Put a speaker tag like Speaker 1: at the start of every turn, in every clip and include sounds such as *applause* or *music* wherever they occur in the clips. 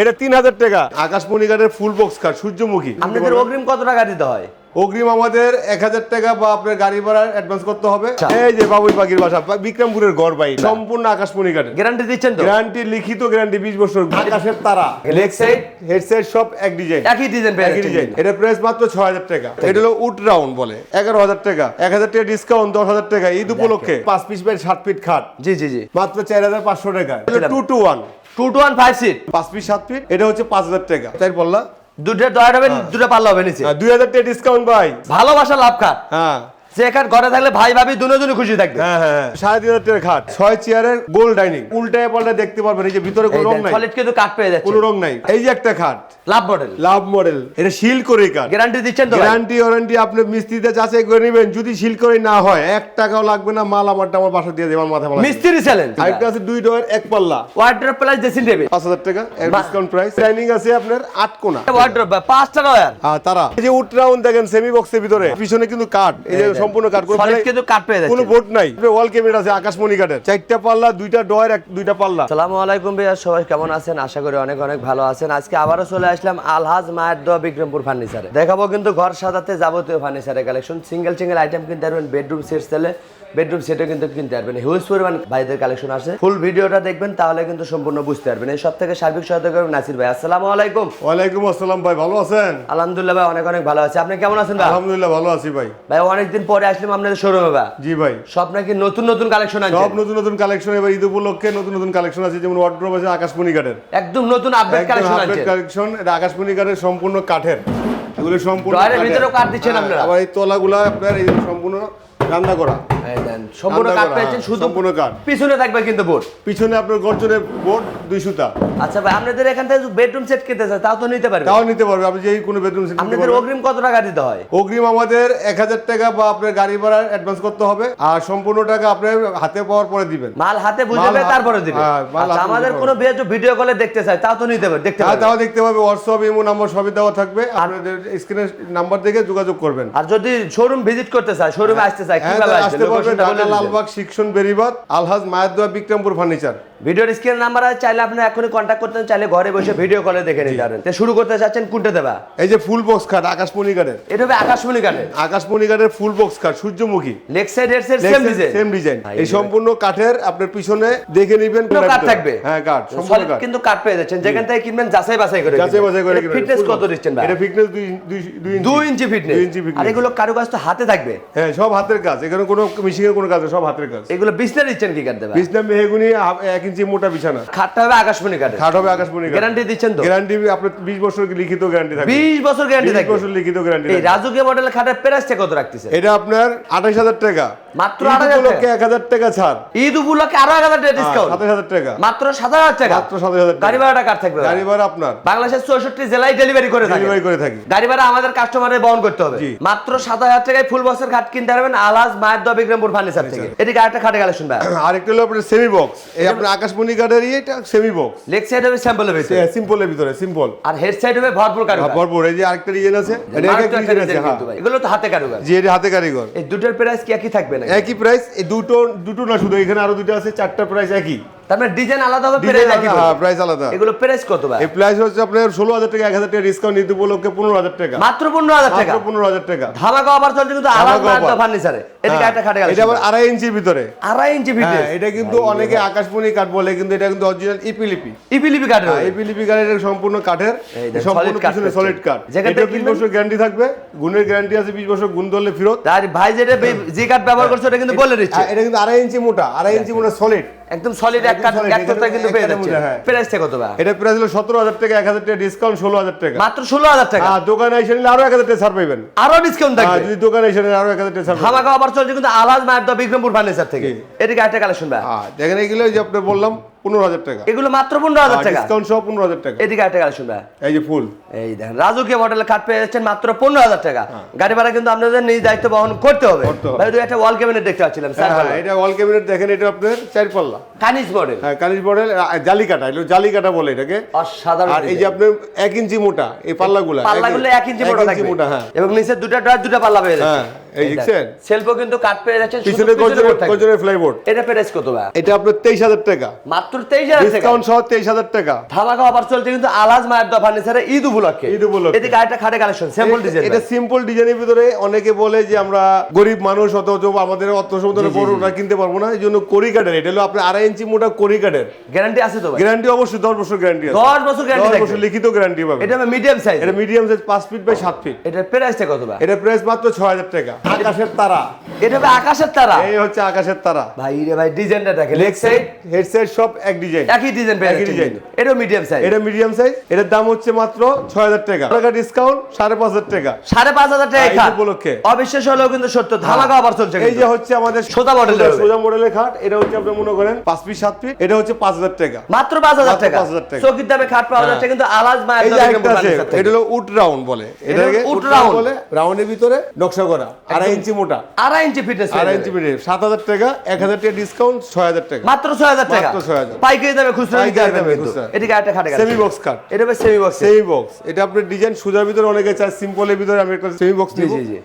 Speaker 1: এটা তিন হাজার টাকা। আকাশমণি কাঠের ফুল বক্স কাঠ সূর্যমুখী।
Speaker 2: আপনাদের অগ্রিম কত টাকা দিতে হয়?
Speaker 1: অগ্রিম আমাদের এক হাজার টাকা বা আপনার গাড়ি ভাড়া অ্যাডভান্স করতে হবে।
Speaker 2: আচ্ছা।
Speaker 1: এই যে বাবুই পাখির বাসা বিক্রমপুরের গড় বাই সম্পূর্ণ আকাশমণি কাঠের
Speaker 2: গ্যারান্টি দিচ্ছেন
Speaker 1: গ্যারান্টি লিখিত গ্যারান্টি বিশ বছর। আকাশের তারা।
Speaker 2: সাইড
Speaker 1: হেডসেট সব এক ডিজাইন
Speaker 2: একই ডিজাইন
Speaker 1: একই ডিজাইন এটা প্রাইস মাত্র ছয় হাজার টাকা। এটা হলো উড রাউন্ড বলে। এগারো হাজার টাকা। এক হাজার টাকা ডিসকাউন্ট দশ হাজার টাকা। ঈদ উপলক্ষে পাঁচ পিস বাই সাত ফিট খাট।
Speaker 2: জি জি জি।
Speaker 1: মাত্র চার হাজার পাঁচশো টাকা। Two two one
Speaker 2: two two one five seat
Speaker 1: পাঁচ সাত ফিট এটা হচ্ছে পাঁচ হাজার টাকা। তাই বললা?
Speaker 2: দুটো দয়া হবে দুটো পাল্লা হবে নিচে।
Speaker 1: দুই হাজার টাকা ডিসকাউন্ট ভাই।
Speaker 2: ভালোবাসা লাভ খা
Speaker 1: হ্যাঁ।
Speaker 2: সে এখানে ঘরে থাকলে ভাই ভাবি দুজনে খুশি থাকবে।
Speaker 1: হ্যাঁ হ্যাঁ সাড়ে তিন হাজার টাকা খাট ছয় চেয়ারের গোল ডাইনিং। উল্টায় পাল্টা দেখতে পারবেন এই যে ভিতরে কোনো রং নাই।
Speaker 2: সলিড কিন্তু কাট পেয়ে যাচ্ছে।
Speaker 1: কোনো রং নাই। এই যে একটা খাট।
Speaker 2: লাভ মডেল
Speaker 1: লাভ মডেল এটা শিল করে কাঠ
Speaker 2: গ্যারান্টি দিচ্ছেন তো
Speaker 1: গ্যারান্টি ওয়ারেন্টি আপনি মিস্ত্রিতে যাচাই করে নেবেন। যদি শিল করে না হয় এক টাকাও লাগবে না মাল আমারটা আমার বাসা দিয়ে দেবেন মাথা মালা
Speaker 2: মিস্ত্রি চ্যালেঞ্জ
Speaker 1: আরেকটা আছে দুই ডয়ের এক পাল্লা।
Speaker 2: ওয়ার্ড্রপ প্লাস ড্রেসিং টেবিল
Speaker 1: পাঁচ হাজার টাকা ডিসকাউন্ট প্রাইস ডাইনিং আছে আপনার আট কোনা।
Speaker 2: ওয়ার্ড্রপ পাঁচটা ডয়ার
Speaker 1: হ্যাঁ তারা। এই যে উড রাউন্ড দেখেন সেমি বক্সের ভিতরে। পিছনে কিন্তু কাঠ। এই যে সম্পূর্ণ কাঠ
Speaker 2: সলিড কিন্তু পেয়ে
Speaker 1: কোনো বোর্ড নাই। ওয়াল ক্যাবিনেট আছে আকাশমণি কাঠের। চারটা পাল্লা দুইটা ডয়ের দুইটা পাল্লা।
Speaker 2: আসসালামু আলাইকুম ভাইয়া সবাই কেমন আছেন? আশা করি অনেক অনেক ভালো আছেন। আজকে আবারও চলে আসলাম আলহাজ মায়ের দোয়া বিক্রমপুর ফার্নিচারে দেখাবো কিন্তু ঘর সাজাতে যাবতীয় ফার্নিচারের কালেকশন সিঙ্গেল সিঙ্গেল আইটেম কিনতে পারবেন বেডরুম সেট সেলে বেডরুম সেটও কিন্তু কিনতে পারবেন। হিউজ পরিমাণ ভাইদের কালেকশন আছে। ফুল ভিডিওটা দেখবেন তাহলে কিন্তু সম্পূর্ণ বুঝতে পারবেন। এই সব থেকে সার্বিক সহায়তা করবেন নাসির ভাই। আসসালামু আলাইকুম।
Speaker 1: ওয়ালাইকুম আসসালাম ভাই ভালো আছেন?
Speaker 2: আলহামদুলিল্লাহ ভাই অনেক অনেক ভালো আছে। আপনি কেমন আছেন ভাই?
Speaker 1: আলহামদুলিল্লাহ ভালো আছি ভাই।
Speaker 2: ভাই অনেকদিন পরে আসলাম আপনাদের শোরুমে ভাই।
Speaker 1: জি ভাই।
Speaker 2: সব নাকি নতুন নতুন কালেকশন আছে
Speaker 1: সব নতুন নতুন কালেকশন এবার ঈদ উপলক্ষে নতুন নতুন কালেকশন আছে যেমন ওয়ার্ড্রোব আছে আকাশমণি কাঠের
Speaker 2: একদম নতুন আপডেট কালেকশন আছে আপডেট
Speaker 1: কালেকশন এটা আকাশমণি কাঠের সম্পূর্ণ কাঠের। এগুলো সম্পূর্ণ।
Speaker 2: ভিতরেও কাঠ দিচ্ছেন
Speaker 1: হ্যাঁ,
Speaker 2: আপনারা?
Speaker 1: আবার এই তলাগুলা আপনার এই সম্পূর্ণ রান্না করা।
Speaker 2: সম্পূর্ণ
Speaker 1: রান্না
Speaker 2: কাঠ পেয়েছেন শুধু
Speaker 1: সম্পূর্ণ কাঠ।
Speaker 2: পিছনে থাকবে কিন্তু বোর্ড।
Speaker 1: পিছনে আপনার গর্জনের বোর্ড দুই সুতা।
Speaker 2: আচ্ছা ভাই আপনাদের এখান থেকে বেডরুম সেট কিনতে চাই তাও তো নিতে পারবেন
Speaker 1: তাও নিতে পারবে আপনি যেই কোনো বেডরুম
Speaker 2: আপনাদের অগ্রিম কত টাকা দিতে হয়?
Speaker 1: অগ্রিম আমাদের এক হাজার টাকা বা আপনার গাড়ি ভাড়া অ্যাডভান্স করতে হবে আর সম্পূর্ণ টাকা আপনার হাতে পাওয়ার পরে দিবেন।
Speaker 2: মাল হাতে বুঝে
Speaker 1: মাল
Speaker 2: পেয়ে
Speaker 1: হাতে-
Speaker 2: তারপরে দিবে
Speaker 1: হ্যাঁ,
Speaker 2: আচ্ছা
Speaker 1: হাতে
Speaker 2: আমাদের কোনো ভিডিও কলে দেখতে চাই তাও তো নিতে পারবে দেখতে
Speaker 1: হ্যাঁ তাও দেখতে পাবে হোয়াটসঅ্যাপ ইমো নাম্বার সবই দেওয়া থাকবে। আপনাদের স্ক্রিনের নাম্বার দেখে যোগাযোগ করবেন।
Speaker 2: আর যদি শোরুম ভিজিট করতে চায় শোরুমে আসতে চায়
Speaker 1: হ্যাঁ
Speaker 2: কীভাবে
Speaker 1: আসতে
Speaker 2: লোকেশনটা
Speaker 1: ঢাকা লালবাগ শিক্ষণ বেরিবাদ আলহাজ মায়াদুয়া দোয়া বিক্রমপুর ফার্নিচার।
Speaker 2: ভিডিওর স্ক্রিন নাম্বার আছে চাইলে আপনি এখনই কন্ট্যাক্ট করতে চাইলে ঘরে বসে ভিডিও কলে দেখে নিতে পারেন। তো শুরু করতে চাচ্ছেন কোনটা দেবা?
Speaker 1: এই যে ফুল বক্স খাট আকাশমণি কাঠের
Speaker 2: এটা হবে আকাশমণি কাঠের
Speaker 1: আকাশমণি কাঠের ফুল বক্স খাট সূর্যমুখী
Speaker 2: leg side side same design
Speaker 1: same design এই সম্পূর্ণ কাঠের আপনার পিছনে দেখে নেবেন
Speaker 2: কোনো কাঠ থাকবে।
Speaker 1: হ্যাঁ কাঠ সম্পূর্ণ কাঠ
Speaker 2: কিন্তু কাঠ পেয়ে যাচ্ছেন। যেখান থেকে কিনবেন যাচাই বাছাই করে
Speaker 1: যাচাই বাছাই করে
Speaker 2: ফিটনেস কত দিচ্ছেন ভাই?
Speaker 1: এটা ফিটনেস দুই দুই- দুই ইঞ্চি
Speaker 2: দুই ইঞ্চি। ফিটনেস
Speaker 1: দুই ইঞ্চি
Speaker 2: আর
Speaker 1: ফিটনেস
Speaker 2: এগুলো কারুকাজ তো হাতে থাকবে।
Speaker 1: হ্যাঁ সব হাতের কাজ। এখানে কোনো মেশিনের কোনো কাজ সব হাতের কাজ।
Speaker 2: এগুলো বিছনা দিচ্ছেন কি কাটতে ভাই
Speaker 1: বিছনা মেহেগুনি আ- এক ইঞ্চি মোটা বিছানা।
Speaker 2: খাটটা হবে আকাশমণি কাঠের।
Speaker 1: খাট হবে আকাশমণি
Speaker 2: গ্যারান্টি দিচ্ছেন তো?
Speaker 1: গ্যারান্টি আপনার বিশ বছর লিখিত গ্যারান্টি থাকবে?
Speaker 2: 20 বছর গ্যারান্টি
Speaker 1: 20
Speaker 2: থাকবে।
Speaker 1: বছর লিখিত গ্যারান্টি
Speaker 2: এই রাজুকে মডেলের খাটের প্রাইসটা কত রাখতেছে
Speaker 1: এটা আপনার আঠাশ হাজার টাকা।
Speaker 2: মাত্র
Speaker 1: ঈদ
Speaker 2: 28,000
Speaker 1: উপলক্ষে এক হাজার টাকা ছাড়।
Speaker 2: ঈদ উপলক্ষে আরও এক হাজার টাকা ডিসকাউন্ট
Speaker 1: সাতাশ হাজার টাকা।
Speaker 2: মাত্র সাত হাজার টাকা।
Speaker 1: মাত্র সাতাশ হাজার
Speaker 2: গাড়ি ভাড়াটা কার থাকবে
Speaker 1: গাড়ি ভাড়া আপনার।
Speaker 2: বাংলাদেশের চৌষট্টি জেলায় ডেলিভারি করে
Speaker 1: ডেলিভারি করে থাকি।
Speaker 2: গাড়ি ভাড়া আমাদের কাস্টমারের বহন করতে হবে। মাত্র সাত হাজার টাকায় ফুল বক্সের খাট কিনতে পারবেন আলাজ মায়ের বিক্রমপুর ফার্নিচার থেকে। এটি আরেকটা খাটে কালেকশন ভাই। *clears throat*
Speaker 1: আরেকটা হলো আপনার সেমি বক্স এই আপনার আকাশমণি কাঠের এটা সেমি বক্স
Speaker 2: লেগ সাইড হবে স্যাম্পলের ভিতরে।
Speaker 1: সিম্পলের ভিতরে সিম্পল
Speaker 2: আর হেড সাইড হবে ভরপুর কারুকাজ।
Speaker 1: ভরপুর। এই যে আরেকটা ডিজাইন আছে এটা
Speaker 2: একটা
Speaker 1: ডিজাইন আছে
Speaker 2: design
Speaker 1: হ্যাঁ।
Speaker 2: এগুলো তো হাতে কারুকাজ।
Speaker 1: জি এটা হাতে কারিগর।
Speaker 2: এই দুটোর প্রাইস কি একই থাকবে
Speaker 1: একই প্রাইস দুটো দুটো না শুধু এখানে আরও দুটো আছে চারটা প্রাইস একই।
Speaker 2: তার মানে ডিজাইন আলাদা হবে প্রাইস একই
Speaker 1: হ্যাঁ প্রাইস আলাদা।
Speaker 2: এগুলো প্রাইস কত ভাই?
Speaker 1: এই প্রাইস হচ্ছে আপনার ষোলো হাজার টাকা এক হাজার টাকা ডিসকাউন্ট নিতে উপলক্ষে পনেরো হাজার টাকা।
Speaker 2: মাত্র পনেরো হাজার টাকা?
Speaker 1: মাত্র পনেরো হাজার টাকা।
Speaker 2: ধামাকা অফার চলছে কিন্তু আলাদা
Speaker 1: ধামাকা
Speaker 2: মায়ের
Speaker 1: offer।
Speaker 2: দোয়া ফার্নিচারে এদিকে
Speaker 1: হ্যাঁ,
Speaker 2: একটা খাটে
Speaker 1: এটা আবার আড়াই ইঞ্চির ভিতরে।
Speaker 2: আড়াই ইঞ্চি
Speaker 1: হ্যাঁ এটা কিন্তু অনেকে আকাশমণি কাঠ বলে কিন্তু এটা কিন্তু অরিজিনাল ইপিলিপি।
Speaker 2: ইপিলিপি কাঠের হবে।
Speaker 1: ইপিলিপি কাঠের সম্পূর্ণ কাঠের। সম্পূর্ণ
Speaker 2: কাঠ
Speaker 1: পিছনে সলিড কাঠ। এটা
Speaker 2: থেকে
Speaker 1: বিশ
Speaker 2: কিনবেন-
Speaker 1: বছর গ্যারান্টি থাকবে। গুণের গ্যারান্টি আছে বিশ বছর গুণ ধরলে ফেরত।
Speaker 2: আর ভাই যেটা যে কাঠ ব্যবহার করছে কিন্তু বলে দিচ্ছে।
Speaker 1: এটা কিন্তু আড়াই ইঞ্চি মোটা আড়াই ইঞ্চি মোটা সলিড
Speaker 2: একদম সলিড এক কাঠ এক কথা কিন্তু পেয়ে যাচ্ছে
Speaker 1: হ্যাঁ।
Speaker 2: প্রাইসটা কত ভাই?
Speaker 1: এটা প্রাইস হলো সতেরো হাজার টাকা এক হাজার টাকা ডিসকাউন্ট ষোলো হাজার টাকা।
Speaker 2: মাত্র ষোলো হাজার টাকা?
Speaker 1: হ্যাঁ দোকানে এসে নিলে আরও এক হাজার টাকা ছাড় পাবেন
Speaker 2: আরও ডিসকাউন্ট থাকবে?
Speaker 1: হ্যাঁ যদি দোকানে এসে নিলে আরও এক হাজার টাকা ছাড় পাবেন
Speaker 2: আবার চলছে কিন্তু আলাজ মায়ের দা বিক্রমপুর ফার্নিচার থেকে। এটা কি কালেকশন ভাই।
Speaker 1: হ্যাঁ দেখেন এগুলো যে আপনি বললাম পনেরো হাজার টাকা।
Speaker 2: এগুলো মাত্র পনেরো হাজার টাকা।
Speaker 1: ডিসকাউন্ট সহ পনেরো হাজার টাকা।
Speaker 2: এদিকে একটা কালেকশন ভাই
Speaker 1: এই যে ফুল।
Speaker 2: এই দেখেন রাজুকে মডেলের খাট পেয়ে যাচ্ছেন মাত্র পনেরো হাজার টাকা।
Speaker 1: হ্যাঁ।
Speaker 2: গাড়ি ভাড়া কিন্তু আপনাদের নিজ দায়িত্ব বহন করতে হবে। ভাই দুই একটা ওয়াল ক্যাবিনেট দেখতে পাচ্ছিলাম স্যার
Speaker 1: হ্যাঁ, এটা ওয়াল ক্যাবিনেট দেখেন এটা আপনার চার পাল্লা
Speaker 2: কানিজ মডেল
Speaker 1: হ্যাঁ কালিশ মডেল জালি কাটা এগুলো জালি কাটা বলে এটাকে।
Speaker 2: অসাধারণ
Speaker 1: আর এই যে আপনার এক ইঞ্চি মোটা এই পাল্লাগুলা
Speaker 2: পাল্লাগুলো এক ইঞ্চি মোটা
Speaker 1: মোটা হ্যাঁ।
Speaker 2: এবং নিচে দুটা ড্রয়ার দুটা পাল্লা পেয়ে যাচ্ছে।
Speaker 1: এই দেখছেন?
Speaker 2: সেলফও কিন্তু কাট পেয়ে যাচ্ছেন
Speaker 1: পিছনে
Speaker 2: পিছনে
Speaker 1: গর্জনের গর্জনের ফ্লাইবোর্ড
Speaker 2: এটা প্রাইস কত ভাই?
Speaker 1: এটা আপনার তেইশ হাজার টাকা।
Speaker 2: মাত্র তেইশ হাজার টাকা?
Speaker 1: ডিসকাউন্ট সহ তেইশ হাজার টাকা।
Speaker 2: ধামাকা অফার চলছে কিন্তু আলাজ মায়ের দোকান ফার্নিচারে ঈদ উপলক্ষে।
Speaker 1: ঈদ উপলক্ষে।
Speaker 2: এদিকে আরেকটা খাটে কালেকশন স্যাম্পল ডিজাইন
Speaker 1: এটা সিম্পল ডিজাইনের ভিতরে অনেকে বলে যে আমরা গরিব মানুষ অথচ আমাদের অর্থ সমুদ্রে বড় না কিনতে পারব না এই জন্য করি কাঠের। এটা হলো আপনার আড়াই ইঞ্চি মোটা করি কাঠের।
Speaker 2: গ্যারান্টি আছে তো ভাই?
Speaker 1: গ্যারান্টি অবশ্যই দশ বছর গ্যারান্টি আছে।
Speaker 2: দশ বছর গ্যারান্টি
Speaker 1: দশ
Speaker 2: থাকবে।
Speaker 1: বছর লিখিত গ্যারান্টি পাবে
Speaker 2: এটা মিডিয়াম সাইজ
Speaker 1: এটা মিডিয়াম সাইজ পাঁচ ফিট বাই সাত ফিট
Speaker 2: এটা প্রাইসটা কত ভাই?
Speaker 1: এটা প্রাইস মাত্র ছয় হাজার টাকা। আকাশের তারা।
Speaker 2: এটা ভাই আকাশের তারা।
Speaker 1: এই হচ্ছে আকাশের তারা।
Speaker 2: ভাই রে ভাই ডিজাইনটা দেখেন। Leg side
Speaker 1: side head side সব এক ডিজাইন
Speaker 2: একই ডিজাইন পেয়ে
Speaker 1: একই।
Speaker 2: কিন্তু। এটাও মিডিয়াম সাইজ
Speaker 1: এটা মিডিয়াম সাইজ এটার দাম হচ্ছে মাত্র ছয় হাজার টাকা। টাকা ডিসকাউন্ট সাড়ে পাঁচ হাজার টাকা।
Speaker 2: সাড়ে পাঁচ হাজার টাকা
Speaker 1: হ্যাঁ, এই উপলক্ষে।
Speaker 2: অবিশ্বাস হলেও কিন্তু সত্য। ধামাকা অফার চলছে
Speaker 1: এই যে হচ্ছে আমাদের
Speaker 2: সোজা মডেলের হবে।
Speaker 1: সোজা মডেলের খাট। এটা হচ্ছে আপনি মনে করেন পাঁচ ফিট সাত ফিট এটা হচ্ছে পাঁচ হাজার টাকা।
Speaker 2: মাত্র পাঁচ হাজার
Speaker 1: মাত্র
Speaker 2: টাকা।
Speaker 1: 5,000 টাকা।
Speaker 2: চৌকির দামে খাট পাওয়া যাচ্ছে কিন্তু আলাজ মায়ের থেকে।
Speaker 1: এটা হলো উড রাউন্ড বলে। এটাকে উড রাউন্ড বলে। রাউন্ডের ভিতরে নকশা করা। আড়াই ইঞ্চি মোটা।
Speaker 2: আড়াই ইঞ্চি ফিটনেস
Speaker 1: আড়াই ইঞ্চি মিটার সাত হাজার টাকা এক হাজার টাকা ডিসকাউন্ট ছয় হাজার টাকা।
Speaker 2: মাত্র ছয় হাজার টাকা।
Speaker 1: মাত্র 6,000
Speaker 2: পাইকারি দামে খুচরা নিতে
Speaker 1: পাইকারি
Speaker 2: পারবেন
Speaker 1: দামে
Speaker 2: কিন্তু।
Speaker 1: খুচরা।
Speaker 2: এদিকে আরেকটা খাটে
Speaker 1: সেমি বক্স কাট
Speaker 2: এটা ভাই সেমি বক্স
Speaker 1: সেমি বক্স এটা আপনার ডিজাইন সুজার ভিতরে অনেকে চায় সিম্পলের ভিতরে আমি একটা সেমি বক্স।